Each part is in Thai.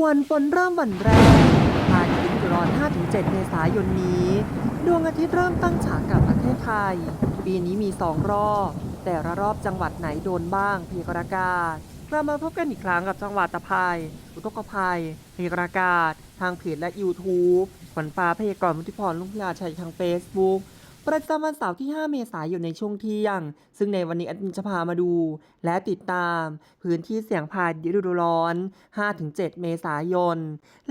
ด่วนฝนเริ่มวันแรกภายในฤดูร้อน 5-7 เมษายนนี้ ดวงอาทิตย์เริ่มตั้งฉากกับประเทศไทย ปีนี้มี2รอบ แต่ละรอบจังหวัดไหนโดนบ้างพยากรากาศเรามาพบกันอีกครั้งกับจังหวัดตะไคร้อุทกภัยพยากรากาศ ทางเพจและ YouTube ฝนฟ้าพยากรณ์มุทิพรลุงพลาชัยทาง Facebook ประจำวันเสาร์ที่ 5 เมษายนในช่วงเที่ยง ซึ่งในวันนี้แอดมินจะพามาดู และติดตาม พื้นที่เสี่ยงภัยฤดูร้อน 5-7 เมษายน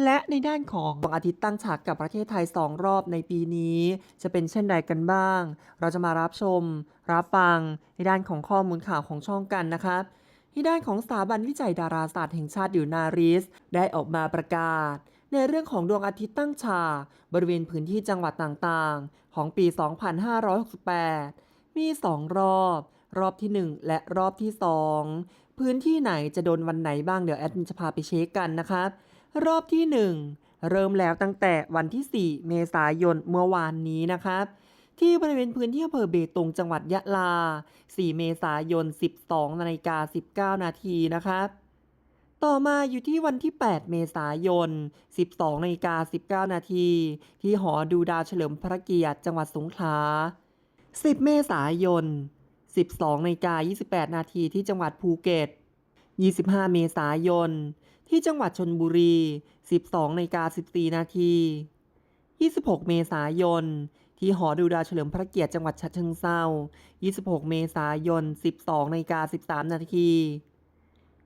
และในด้านของดวงอาทิตย์ตั้งฉากกับประเทศไทย 2 รอบในปีนี้ จะเป็นเช่นใดกันบ้าง เราจะมารับชม รับฟัง ในด้านของข้อมูลข่าวของช่องกันนะครับที่ด้านของสถาบันวิจัยดาราศาสตร์แห่งชาติหรือนาริส ได้ออกมาประกาศ ในเรื่องของดวงอาทิตย์ตั้งฉากบริเวณพื้นที่จังหวัดต่างๆ ของปี 2568 มี 2 รอบ รอบที่ 1 และรอบที่ 2 พื้นที่ไหนจะโดนวันไหนบ้างเดี๋ยวแอดมินจะพาไปเช็คกันนะครับรอบที่ 1 เริ่มแล้วตั้งแต่วันที่ 4 เมษายนเมื่อวานนี้นะครับที่บริเวณพื้นที่อำเภอเบตงจังหวัดยะลา 4 เมษายน 12นาฬิกา19 นาทีนะครับ ต่อมาอยู่ที่วันที่ 8 เมษายน 12นาฬิกา19 นาที ที่หอดูดาวเฉลิมพระเกียรติจังหวัดสงขลา 10 เมษายน 12นาฬิกา28 นาทีที่จังหวัดภูเก็ต 25 เมษายน ที่จังหวัดชนบุรี 12นาฬิกา14 นาที 26 เมษายน ที่หอดูดาวเฉลิมพระเกียรติจังหวัดฉะเชิงเทรา26 เมษายน 12นาฬิกา13 นาที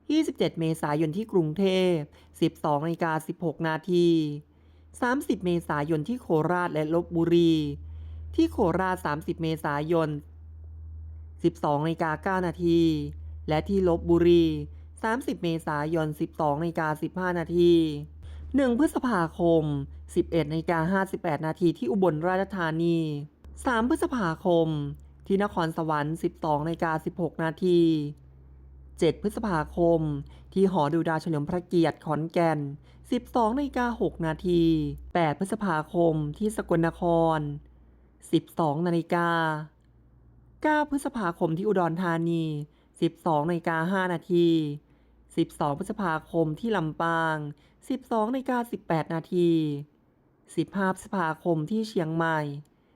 27 เมษายนที่กรุงเทพ 12นาฬิกา16 นาที 30 เมษายนที่โคราชและลบบุรี ที่โคราช 30 เมษายน 12นาฬิกา9นาที และที่ลบบุรี 30 เมษายน 12นาฬิกา15 นาที1พฤษภาคม 11นาฬิกา58 นาทีที่อุบลราชธานี 3 พฤษภาคม ที่นครสวรรค์ 12นาฬิกา16 นาที 7 พฤษภาคม ที่หอดูดาวเฉลิมพระเกียรติขอนแก่น 12นาฬิกา6นาที 8 พฤษภาคมที่สกลนคร 12นาฬิกา 9 พฤษภาคมที่อุดรธานี 12นาฬิกา5นาที 12 พฤษภาคมที่ลำปาง 12นาฬิกา18นาที15พฤษภาคมที่เชียงใหม่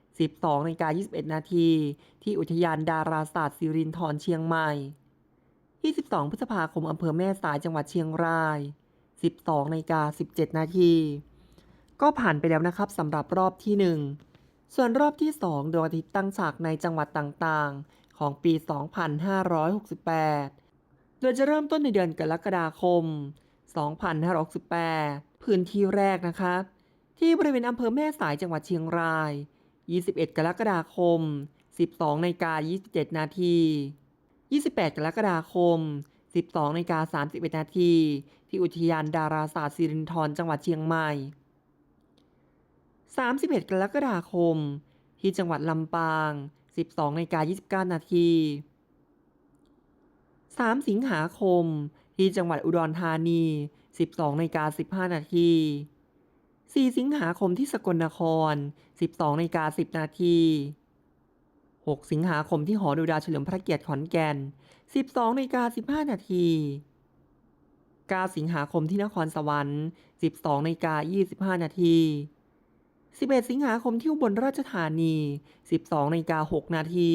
12นาฬิกา21นาทีที่อุทยานดาราศาสตร์สิรินธรเชียงใหม่ 22 พฤษภาคมอำเภอแม่สายจังหวัดเชียงราย 12นาฬิกา17 นาที ก็ผ่านไปแล้วนะครับสำหรับรอบที่ 1 ส่วนรอบที่ 2 ดวงอาทิตย์ตั้งฉากในจังหวัดต่างๆ ของปี 2568 โดยจะเริ่มต้นในเดือนกรกฎาคม 2568 พื้นที่แรกนะครับที่บริเวณอำเภอแม่สายจังหวัดเชียงราย 21 กรกฎาคม 12นาฬิกา27 นาที 28 กรกฎาคม 12นาฬิกา31 นาที ที่อุทยานดาราศาสตร์สิรินธรจังหวัดเชียงใหม่ 31 กรกฎาคม ที่จังหวัดลำปาง 12นาฬิกา29 นาที 3 สิงหาคม ที่จังหวัดอุดรธานี 12นาฬิกา15 นาที4สิงหาคมที่สกลนคร 12นาฬิกา10 นาที 6 สิงหาคมที่หอดูดาเฉลิมพระเกียรติขอนแก่น 12นาฬิกา15 นาที 9 สิงหาคมที่นครสวรรค์ 12นาฬิกา25 นาที 11 สิงหาคมที่อุบลราชธานี 12นาฬิกา6นาที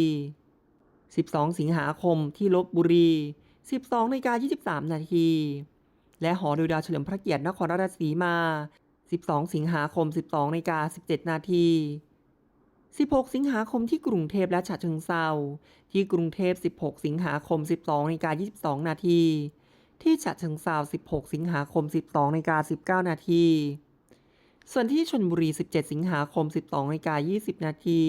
12 สิงหาคมที่ลบบุรี 12นาฬิกา23 นาที และหอดูดาเฉลิมพระเกียรตินครราชสีมา 12 สิงหาคม 12นาฬิกา17 นาที 16 สิงหาคมที่กรุงเทพและฉะเชิงเซาที่กรุงเทพ 16 สิงหาคม 12นาฬิกา22 นาที ที่ฉะเชิงเซา16 สิงหาคม 12นาฬิกา19 นาที ส่วนที่ชนบุรี 17 สิงหาคม 12นาฬิกา20 นาที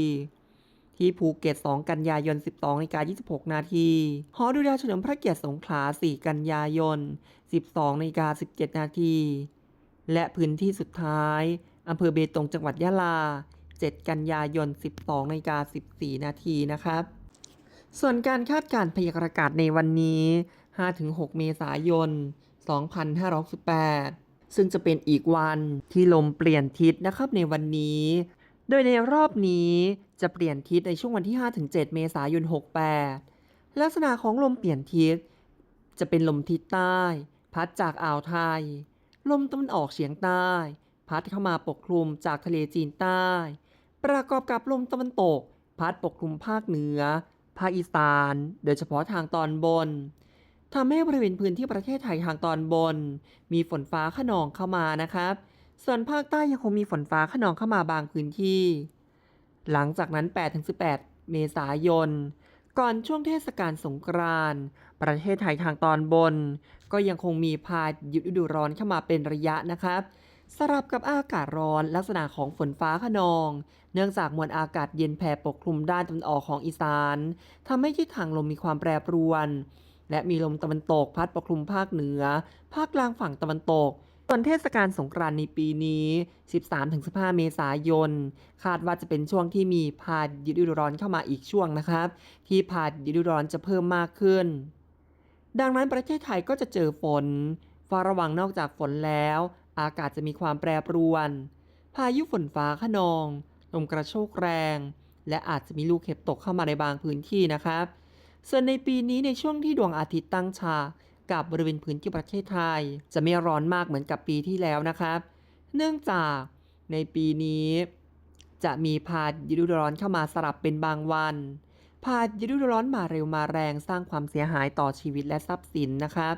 ที่ภูเก็ต 2 กันยายน 12นาฬิกา26 นาทีหอดูดาวเฉลิมพระเกียรติสงขลา 4 กันยายน 12นาฬิกา17 นาที และพื้นที่สุดท้ายอำเภอเบตงจังหวัดยะลา 7 กันยายน 12นาฬิกา14 นาทีนะครับ ส่วนการคาดการณ์พยากรณ์อากาศในวันนี้ 5-6 เมษายน 2568 ซึ่งจะเป็นอีกวันที่ลมเปลี่ยนทิศนะครับในวันนี้ โดยในรอบนี้จะเปลี่ยนทิศในช่วงวันที่ 5-7 เมษายน 68 ลักษณะของลมเปลี่ยนทิศ จะเป็นลมทิศใต้ พัดจากอ่าวไทย ลมตะวันออกเฉียงใต้ พัดเข้ามาปกคลุมจากทะเลจีนใต้ ประกอบกับลมตะวันตก พัดปกคลุมภาคเหนือ ภาคอีสาน โดยเฉพาะทางตอนบนทำให้บริเวณพื้นที่ประเทศไทยทางตอนบน มีฝนฟ้าขนองเข้ามานะครับ ส่วนภาคใต้ยังคงมีฝนฟ้าขนองเข้ามาบางพื้นที่ หลังจากนั้น 8-18 เมษายน ก่อนช่วงเทศกาลสงกรานต์ประเทศไทยทางตอนบน ก็ยังคงมีพายุฤดูร้อนเข้ามาเป็นระยะนะครับ สลับกับอากาศร้อนลักษณะของฝนฟ้าขนอง เนื่องจากมวลอากาศเย็นแผ่ปกคลุมด้านตะวันออกของอีสานทำให้ทิศทางลมมีความแปรปรวน และมีลมตะวันตกพัดปกคลุมภาคเหนือ ภาคกลางฝั่งตะวันตกส่วนเทศกาลสงกรานต์ในปีนี้ 13-15 เมษายน คาดว่าจะเป็นช่วงที่มีพายุฤดูร้อนเข้ามาอีกช่วงนะครับ ที่พายุฤดูร้อนจะเพิ่มมากขึ้น ดังนั้นประเทศไทยก็จะเจอฝนเฝ้าระวังนอกจากฝนแล้ว อากาศจะมีความแปรปรวน พายุฝนฟ้าขนอง ลมกระโชกแรง และอาจจะมีลูกเห็บตกเข้ามาในบางพื้นที่นะครับ ส่วนในปีนี้ในช่วงที่ดวงอาทิตย์ตั้งฉากกับบริเวณพื้นที่ประเทศไทย จะไม่ร้อนมากเหมือนกับปีที่แล้วนะครับ เนื่องจากในปีนี้ จะมีพายุฤดูร้อนเข้ามาสลับเป็นบางวัน พายุฤดูร้อนมาเร็วมาแรงสร้างความเสียหายต่อชีวิตและทรัพย์สินนะครับ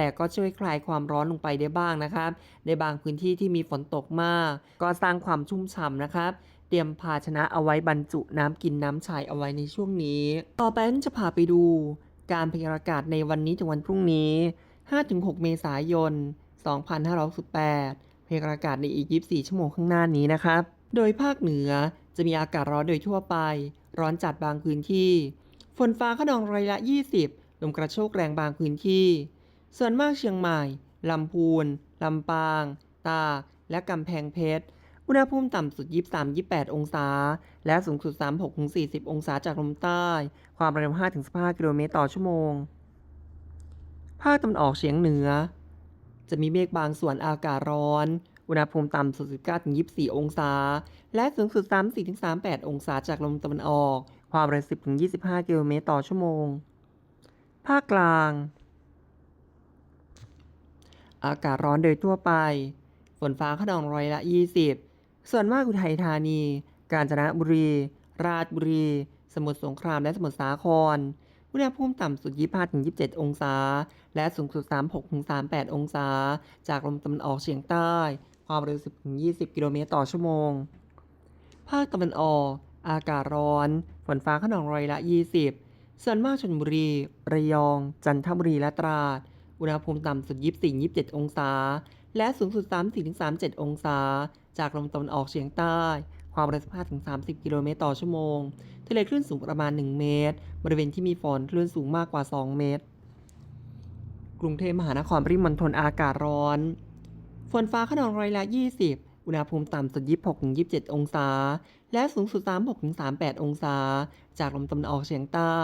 แต่ก็ช่วยคลายความร้อนลงไปได้บ้างนะครับในบางพื้นที่ที่มีฝนตกมาก ก็สร้างความชุ่มฉ่ำนะครับเตรียมภาชนะเอาไว้บรรจุน้ำกินน้ำชายเอาไว้ในช่วงนี้ ต่อไปนั้นจะพาไปดู การพยากรณ์อากาศในวันนี้ถึงวันพรุ่งนี้ 5-6 เมษายน 2568พยากรณ์อากาศในอีก 24 ชั่วโมงข้างหน้านี้นะครับ โดยภาคเหนือจะมีอากาศร้อนโดยทั่วไป ร้อนจัดบางพื้นที่ ฝนฟ้าขนองร้อยละ 20 ลมกระโชกแรงบางพื้นที่ ส่วนมากเชียงใหม่ ลำพูน ลำปาง ตาก และกำแพงเพชร อุณหภูมิต่ำสุด 23-28 องศา และสูงสุด 36-40 องศาจากลมใต้ ความเร็ว 5-15 กิโลเมตรต่อชั่วโมง ภาคตะวันออกเฉียงเหนือ จะมีเมฆบางส่วนอากาศร้อน อุณหภูมิต่ำสุด 19-24 องศา และสูงสุด 34-38 องศาจากลมตะวันออก ความเร็ว 10-25 กิโลเมตรต่อชั่วโมง ภาคกลาง อากาศร้อนโดยทั่วไป ฝนฟ้าขนองร้อยละ 20 ส่วนมากอุทัยธานี กาญจนบุรี ราชบุรี สมุทรสงครามและสมุทรสาคร อุณหภูมิต่ำสุด 25-27 องศา และสูงสุด 36-38 องศา จากลมตะวันออกเฉียงใต้ ความเร็ว 10-20 กิโลเมตรต่อชั่วโมง ภาคตะวันออก อากาศร้อน ฝนฟ้าขนองร้อยละ 20 ส่วนมากชนบุรี ระยอง จันทบุรีและตราด อุณหภูมิต่ำสุด 24-27 องศา และสูงสุด 34-37 องศา จากลมตะวันออกเฉียงใต้ ความเร็ว15-30 กิโลเมตรต่อชั่วโมง ทะเลคลื่นสูงประมาณ 1 เมตร บริเวณที่มีฝนคลื่นสูงมากกว่า 2 เมตร กรุงเทพมหานครปริมณฑลอากาศร้อน ฝนฟ้าขนองร้อยละ 20อุณหภูมิต่ำสุด 26-27 องศา และสูงสุด 36-38 องศา จากลมตะวันออกเฉียงใต้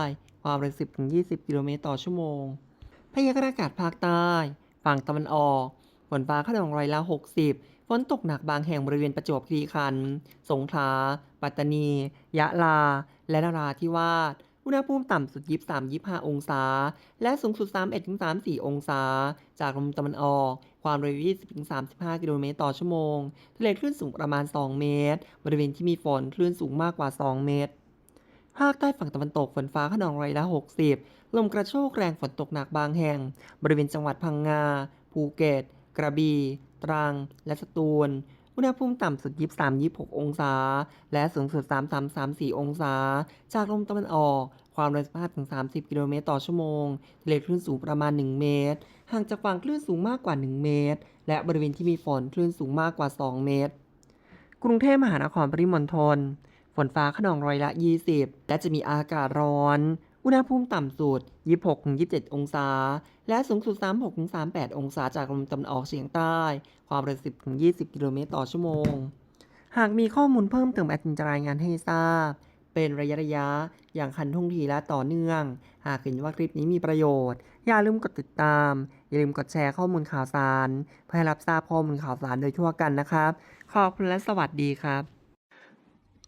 ความเร็ว10-20 กิโลเมตรต่อชั่วโมง พยากรณ์อากาศภาคใต้ ฝั่งตะวันออก ฝนฟ้าขนองร้อยละ 60 ฝนตกหนักบางแห่งบริเวณประจวบคีรีขันธ์ สงขลา ปัตตานี ยะลา และนราธิวาส อุณหภูมิต่ำสุด 23-25 องศา และสูงสุด 31-34 องศา จากลมตะวันออก ความเร็ว 20-35 กิโลเมตรต่อชั่วโมง ทะเลคลื่นสูงประมาณ 2 เมตร บริเวณที่มีฝนคลื่นสูงมากกว่า 2 เมตร ภาคใต้ฝั่งตะวันตกฝนฟ้าขนองร้อยละ 60 ลมกระโชกแรงฝนตกหนักบางแห่ง บริเวณจังหวัดพังงา ภูเก็ต กระบี่ ตรัง และสตูล อุณหภูมิต่ำสุด 23-26 องศา และสูงสุด 33-34 องศา จากลมตะวันออก ความเร็ว15-30 กิโลเมตรต่อชั่วโมงทะเลคลื่นสูงประมาณ 1 เมตร ห่างจากฝั่งคลื่นสูงมากกว่า 1 เมตร และบริเวณที่มีฝนคลื่นสูงมากกว่า 2 เมตร กรุงเทพมหานครปริมณฑล ฝนฟ้าขนองร้อยละ 20 และจะมีอากาศร้อน อุณหภูมิต่ำสุด 26-27 องศา และสูงสุด 36-38 องศาจากลมตะวันออกเฉียงใต้ ความเร็ว 10-20 กิโลเมตรต่อชั่วโมง หากมีข้อมูลเพิ่มเติมแอดมินจะรายงานให้ทราบ เป็นระยะระยะๆอย่างคันทุ่งทีและต่อเนื่อง หากเห็นว่าคลิปนี้มีประโยชน์ อย่าลืมกดติดตาม อย่าลืมกดแชร์ข้อมูลข่าวสาร เพื่อให้รับทราบข้อมูลข่าวสารโดยทั่วกันนะครับ ขอบคุณและสวัสดีครับ